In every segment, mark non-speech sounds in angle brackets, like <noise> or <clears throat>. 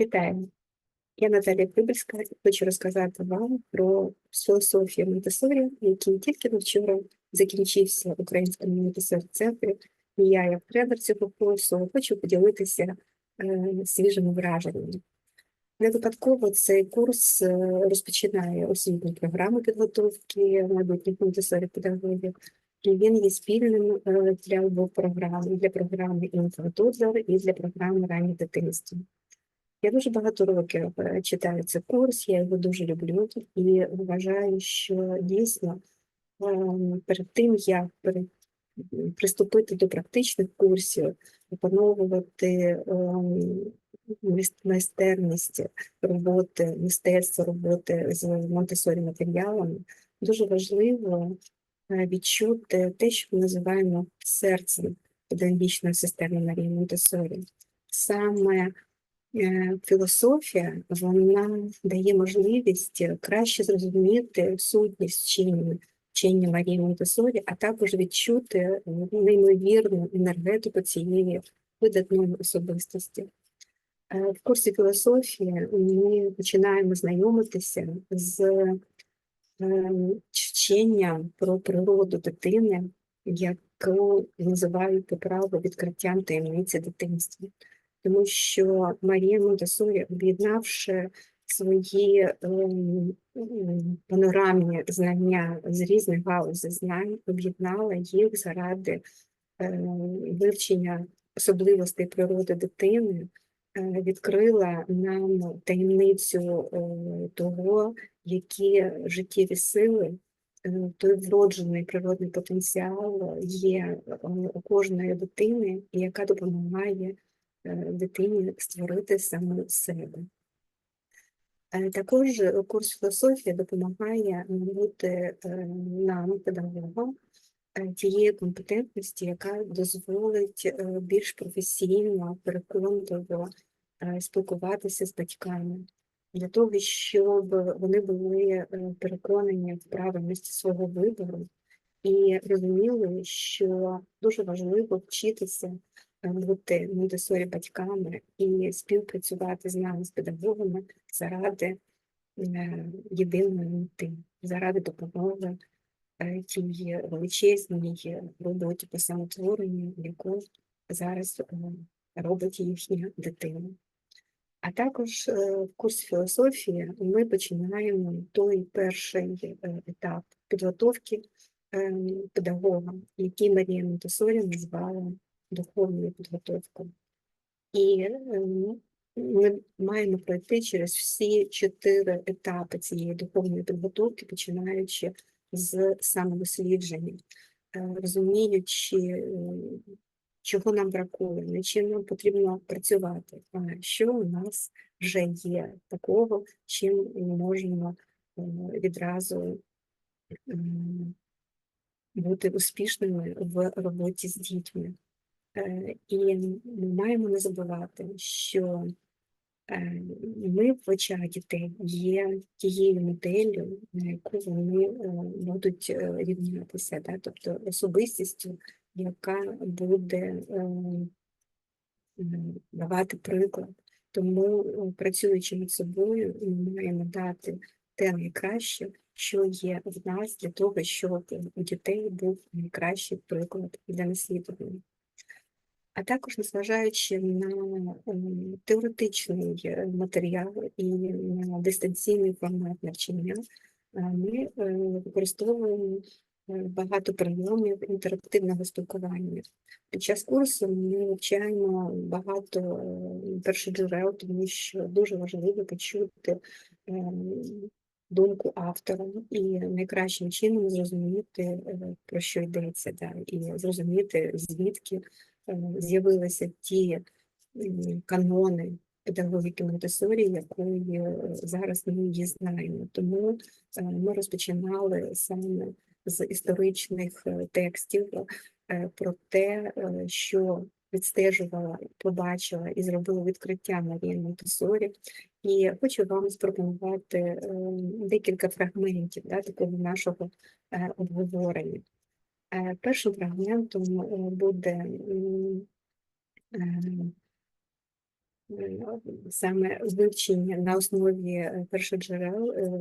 Вітаю! Я Наталія Прибильська і хочу розказати вам про філософію Монтесорі, який тільки вчора закінчився в українському Монтесорі центрі. І я, як тренер цього курсу, хочу поділитися е, свіжими враженнями. Не випадково цей курс е, розпочинає освітню програму підготовки майбутніх Монтесорі педагогів, і він є спільним е, для обох програм, для програми «Інфантузор» і для програми раннє дитинство. Я дуже багато років е, читаю цей курс, я його дуже люблю і вважаю, що дійсно ем, перед тим, як приступити до практичних курсів, опановувати ем, майстерність роботи, мистецтво роботи з Монтесорі матеріалами, дуже важливо е, відчути те, що ми називаємо серцем педагогічної системи Марії Монтесорі. Саме Філософія вона дає можливість краще зрозуміти сутність вчення, вчення Марії Монтесорі, а також відчути е, неймовірну енергетику цієї видатної особистості. Е, В курсі філософії ми починаємо знайомитися з е, вченням про природу дитини, яку називають по праву відкриттям таємниці дитинства тому що Марія Монтесорі, об'єднавши свої ем, панорамні знання з різних галузей знань, об'єднала їх заради ем, вивчення особливостей природи дитини, е, відкрила нам таємницю е, того, які життєві сили. е, Той вроджений природний потенціал є у кожної дитини, яка допомагає дитині створити саму себе. Е, Також е, курс філософії допомагає бути е, нам, педагогам, е, тієї компетентності, яка дозволить е, більш професійно, переконливо е, спілкуватися з батьками, для того, щоб вони були е, переконані в правильності свого вибору і розуміли, що дуже важливо вчитися е, бути Монтесорі батьками і співпрацювати з нами, з педагогами заради е, єдиної мети, заради допомоги е, тій величезній роботі по самотворенню, яку зараз е, робить їхня дитина. А також е, в курсі філософії ми починаємо той перший е, етап підготовки е, педагога, який Марія Монтесорі назвала духовною підготовкою. І е, ми маємо пройти через всі чотири етапи цієї духовної підготовки, починаючи з самодослідження, е, розуміючи, е, чого нам бракує, над чим нам потрібно працювати, що у нас вже є такого, чим можемо відразу бути успішними в роботі з дітьми. Е, І ми маємо не забувати, що е, ми в очах дітей є тією моделлю, на яку вони е, будуть рівнятися, да? тобто особистістю, яка буде давати приклад. Тому, працюючи над собою, ми маємо дати те найкраще, що є в нас для того, щоб у дітей був найкращий приклад для наслідування. А також незважаючи на теоретичний е, матеріал і на дистанційний формат навчання, ми е, використовуємо е, багато прийомів інтерактивного спілкування. Під час курсу ми вивчаємо багато е, першоджерел, тому що дуже важливо почути думку автора і найкращим чином зрозуміти, про що йдеться, і зрозуміти, звідки з'явилися ті канони педагогіки Монтесорі, якої е, зараз ми її знаємо. Тому е, ми розпочинали саме з історичних е, текстів е, про те, е, що відстежувала, побачила і зробила відкриття Марія Монтесорі. І хочу вам спропонувати е, декілька фрагментів да, такого нашого е, обговорення. Е, Першим фрагментом е, буде е, саме вивчення на основі першоджерел е,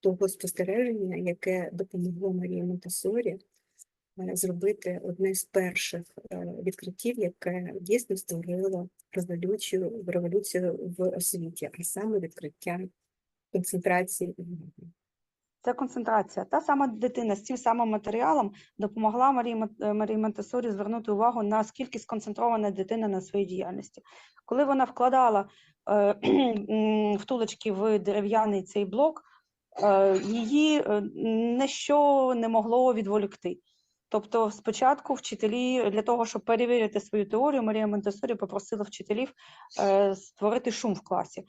того спостереження, яке допомогло Марії Монтесорі зробити одне з перших відкриттів, яке дійсно створило революцію, революцію в освіті, а саме відкриття концентрації. Це концентрація. Та сама дитина з цим самим матеріалом допомогла Марії, е, Марії Монтесорі звернути увагу на скільки сконцентрована дитина на своїй діяльності. Коли вона вкладала е, втулочки в дерев'яний цей блок, е, її е, ніщо не могло відволікти. Тобто, спочатку вчителі для того, щоб перевірити свою теорію, Марія Монтесорі попросила вчителів е, створити шум в класі.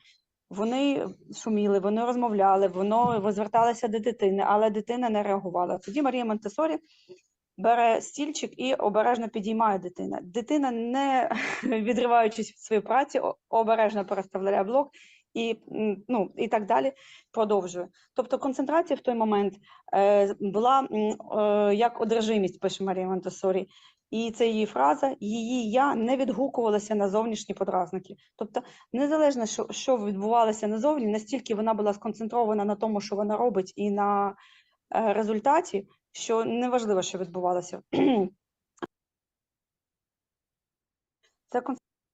Вони шуміли, вони розмовляли, воно зверталося до дитини, але дитина не реагувала. Тоді Марія Монтесорі бере стільчик і обережно підіймає дитину. Дитина, не <laughs> відриваючись від своєї праці, обережно переставляє блок і, ну, і так далі продовжує. Тобто концентрація в той момент е, була як одержимість, пише Марія Монтесорі. І це її фраза, її я не відгукувалася на зовнішні подразники. Тобто незалежно, що, що відбувалося назовні, настільки вона була сконцентрована на тому, що вона робить, і на е, результаті, що неважливо, що відбувалося. <clears throat> Це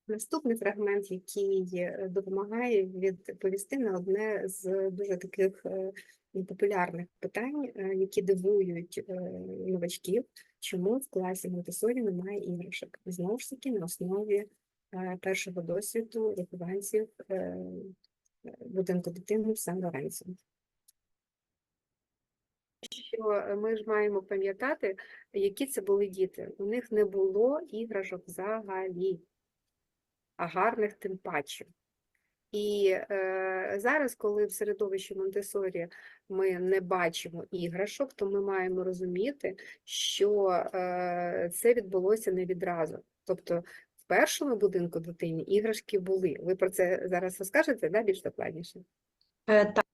Наступний фрагмент, який е, допомагає відповісти на одне з дуже таких е, популярних питань, е, які дивують новачків, чому в класі Монтесорі немає іграшок. Знову ж таки, на основі першого досвіду вихованців будинку дитини в Сан Лоренцо. Що ми ж маємо пам'ятати, які це були діти. У них не було іграшок взагалі а гарних тим паче. І е, зараз, коли в середовищі Монтесорі ми не бачимо іграшок, то ми маємо розуміти, що е, це відбулося не відразу. Тобто в першому будинку дитині іграшки були. Ви про це зараз розкажете, да, більш докладніше? Е, Так.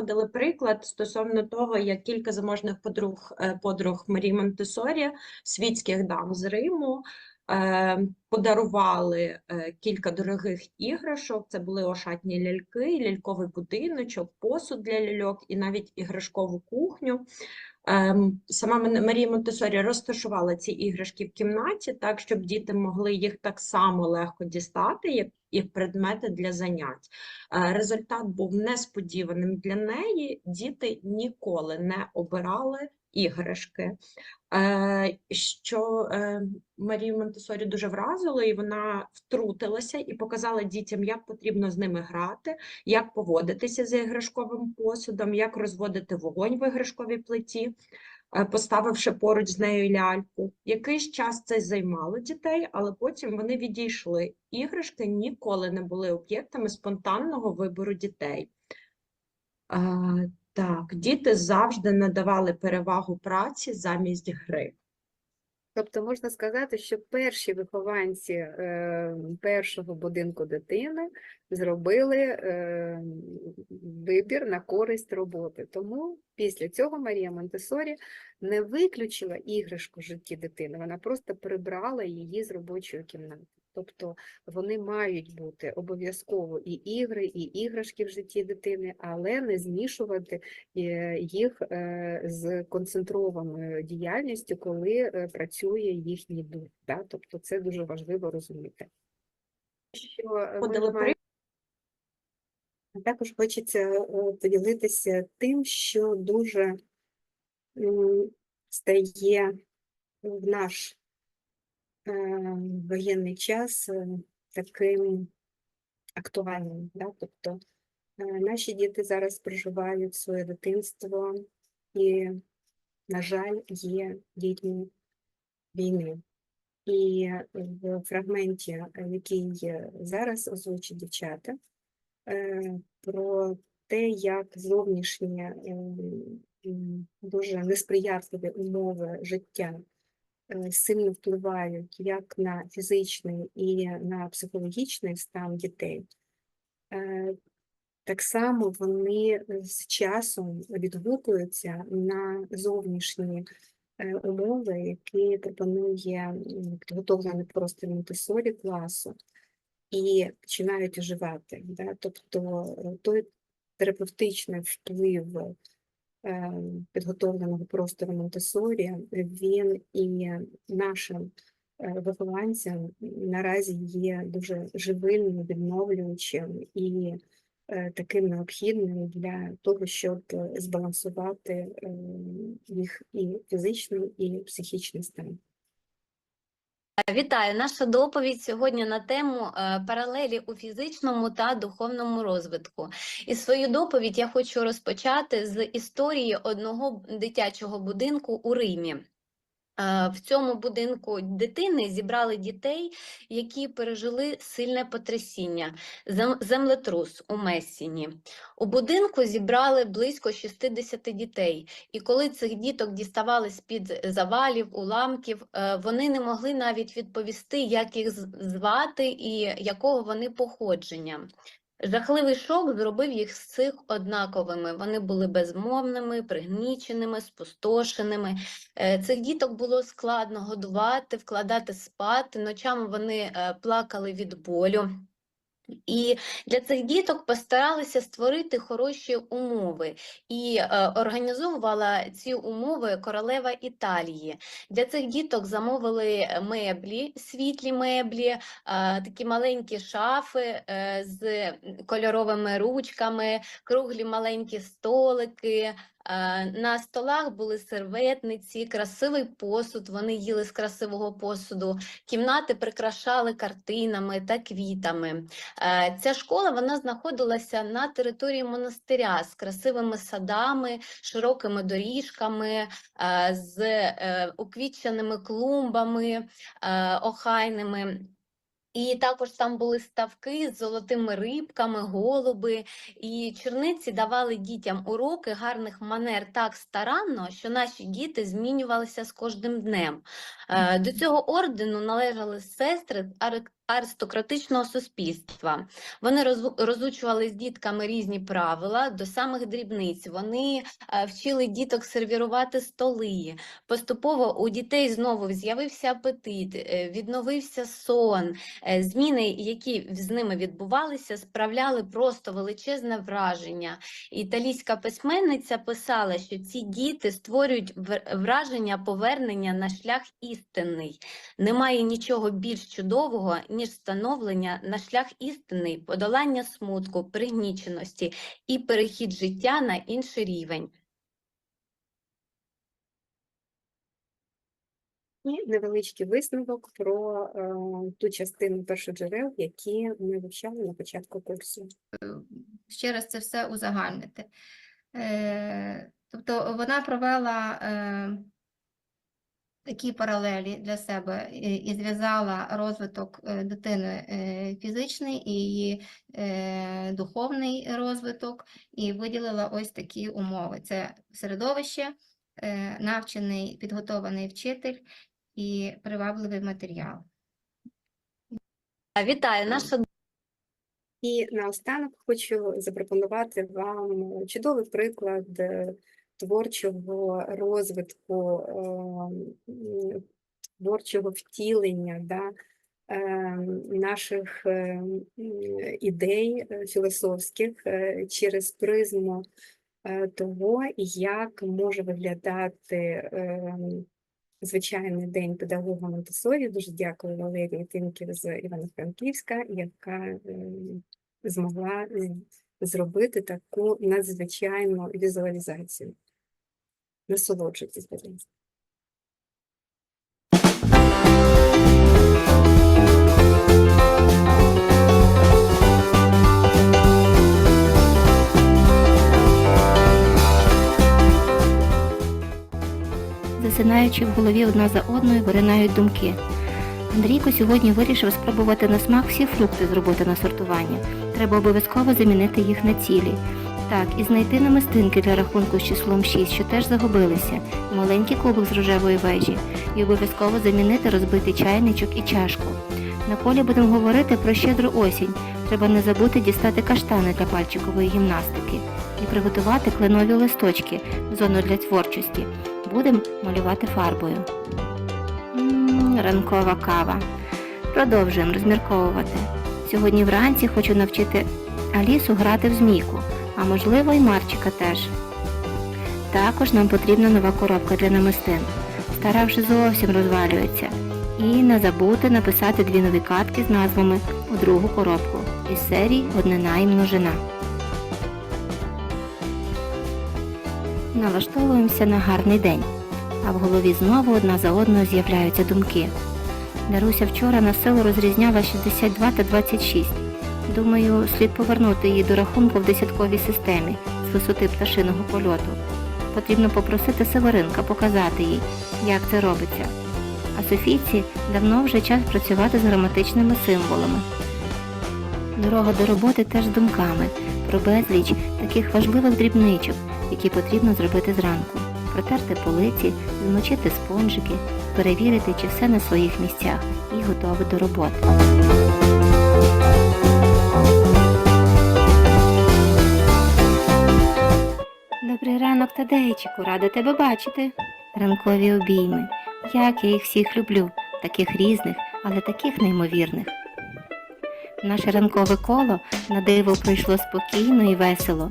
Дали приклад стосовно того, як кілька заможних подруг, е, подруг Марії Монтесорі, світських дам з Риму, подарували е, кілька дорогих іграшок. Це були ошатні ляльки, ляльковий будиночок, посуд для ляльок і навіть іграшкову кухню. Ем, Сама Марія Монтесорі розташувала ці іграшки в кімнаті так, щоб діти могли їх так само легко дістати, як, як предмети для занять. Е, Результат був несподіваним для неї. Діти ніколи не обирали іграшки, Е, що е, Марію Монтесорі дуже вразило, і вона втрутилася і показала дітям, як потрібно з ними грати, як поводитися з іграшковим посудом, як розводити вогонь в іграшковій плиті, е, поставивши поруч з нею ляльку. Якийсь час це займало дітей, але потім вони відійшли. Іграшки ніколи не були об'єктами спонтанного вибору дітей. Так, діти завжди надавали перевагу праці замість гри. Тобто можна сказати, що перші вихованці е, першого будинку дитини зробили е, вибір на користь роботи. Тому після цього Марія Монтесорі не виключила іграшку в житті дитини, вона просто прибрала її з робочої кімнати. Тобто вони мають бути обов'язково і ігри, і іграшки в житті дитини, але не змішувати е, їх е, з концентрованою діяльністю, коли е, працює їхній дух. Да? Тобто це дуже важливо розуміти. Що маємо- також хочеться поділитися тим, що дуже стає в наш воєнний час е, таким актуальним. Да? Тобто е, наші діти зараз проживають своє дитинство і, на жаль, є дітьми війни. І в фрагменті, е, який зараз озвучить дівчата, е, про те, як зовнішні е, дуже несприятливі умови життя е, сильно впливають як на фізичний і на психологічний стан дітей. Е, Так само вони з часом відгукуються на зовнішні е, умови, які пропонує підготовлений простір Монтесорі класу. і починають оживати. Да? Тобто е, той терапевтичний вплив е, підготовленого простору Монтесорі, він і нашим е, вихованцям наразі є дуже живим, відновлюючим і е, таким необхідним для того, щоб збалансувати е, їх і фізичний, і психічний стан. Вітаю! Наша доповідь сьогодні на тему е, паралелі у фізичному та духовному розвитку. І свою доповідь я хочу розпочати з історії одного дитячого будинку у Римі. Е, В цьому будинку дитини зібрали дітей, які пережили сильне потрясіння, зем- землетрус у Мессіні. У будинку зібрали близько 60 дітей, і коли цих діток діставали з-під завалів, уламків, е, вони не могли навіть відповісти, як їх звати і якого вони походження. Жахливий шок зробив їх з цих однаковими. Вони були безмовними, пригніченими, спустошеними. Е, Цих діток було складно годувати, вкладати спати. Ночами вони е, плакали від болю. І для цих діток постаралися створити хороші умови, і е, організовувала ці умови королева Італії. Для цих діток замовили меблі, світлі меблі, е, такі маленькі шафи е, з кольоровими ручками, круглі маленькі столики. Е, На столах були серветниці, красивий посуд. Вони їли з красивого посуду. Кімнати прикрашали картинами та квітами. Е, Ця школа вона знаходилася на території монастиря з красивими садами, широкими доріжками, е, з уквітченими клумбами охайними. І також там були ставки з золотими рибками, голуби. І черниці давали дітям уроки гарних манер так старанно, що наші діти змінювалися з кожним днем. Е, До цього ордену належали сестри аристократичного суспільства. Вони розу- розучували з дітками різні правила до самих дрібниць. Вони е, вчили діток сервірувати столи. Поступово у дітей знову з'явився апетит, е, відновився сон. Е, Зміни, які з ними відбувалися, справляли просто величезне враження. Італійська письменниця писала, що ці діти створюють вр- враження повернення на шлях істинний. Немає нічого більш чудового, ніж становлення на шлях істинний, подолання смутку, пригніченості і перехід життя на інший рівень. І невеличкий висновок про е, ту частину першоджерел, які ми вивчали на початку курсу. ще раз це все узагальнити. Е, Тобто вона провела е, такі паралелі для себе і, і зв'язала розвиток е, дитини е, фізичний і її е, духовний розвиток, і виділила ось такі умови: це середовище, е, навчений підготований вчитель і привабливий матеріал. Вітаю! Наша І наостанок хочу запропонувати вам чудовий приклад е, творчого розвитку, е, творчого втілення да, е, наших е, ідей філософських через призму того, як може виглядати звичайний день педагога Монтесорі. Дуже дякую Валерії Тимків з Івано-Франківська, яка змогла зробити таку надзвичайну візуалізацію. Насолоджуйтесь, будь ласка. Засинаючи в голові одна за одною, виринають думки. Андрійко сьогодні вирішив спробувати на смак всі фрукти з роботи на сортування. Треба обов'язково замінити їх на цілі. Так, і знайти намистинки для рахунку з числом 6, що теж загубилися, і маленький кубок з рожевої вежі, і обов'язково замінити розбитий чайничок і чашку. На колі будемо говорити про щедру осінь. Треба не забути дістати каштани для пальчикової гімнастики і приготувати кленові листочки, зону для творчості. Будемо малювати фарбою. М, Ранкова кава. Продовжуємо розмірковувати. Сьогодні вранці хочу навчити Алісу грати в змійку, а можливо і Марчика теж. Також нам потрібна нова коробка для намистин. Стара вже зовсім розвалюється. І не забути написати дві нові картки з назвами у другу коробку із серії Однина і множина. Налаштовуємося на гарний день, а в голові знову одна за одною з'являються думки. Даруся вчора на силу розрізняла 62 та 26. Думаю, слід повернути її до рахунку в десятковій системі з висоти пташиного польоту. Потрібно попросити Северинка показати їй, як це робиться. А Софійці давно вже час працювати з граматичними символами. Дорога до роботи теж думками про безліч таких важливих дрібничок, які потрібно зробити зранку. Протерти полиці, змочити спонжики, перевірити, чи все на своїх місцях і готове до роботи. Ранок, рада тебе бачити. Ранкові обійми. Як я їх всіх люблю, таких різних, але таких неймовірних. Наше ранкове коло на диво пройшло спокійно і весело.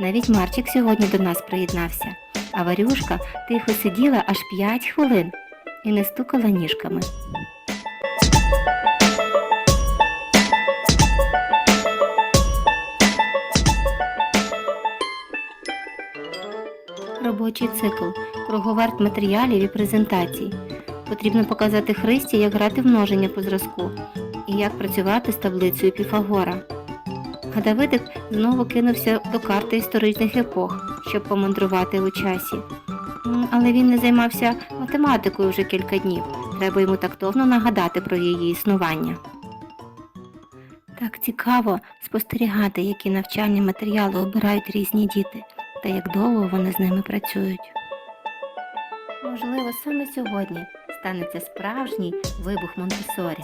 Навіть Марчик сьогодні до нас приєднався, а Варюшка тихо сиділа аж 5 хвилин і не стукала ніжками. Робочий цикл, круговерт матеріалів і презентацій. Потрібно показати Христі, як грати в множення по зразку і як працювати з таблицею Піфагора. А Давидик знову кинувся до карти історичних епох, щоб помандрувати у часі. Але він не займався математикою вже кілька днів. Треба йому тактовно нагадати про її існування. Так цікаво спостерігати, які навчальні матеріали обирають різні діти та як довго вони з ними працюють. Можливо, саме сьогодні станеться справжній вибух Монтесорі.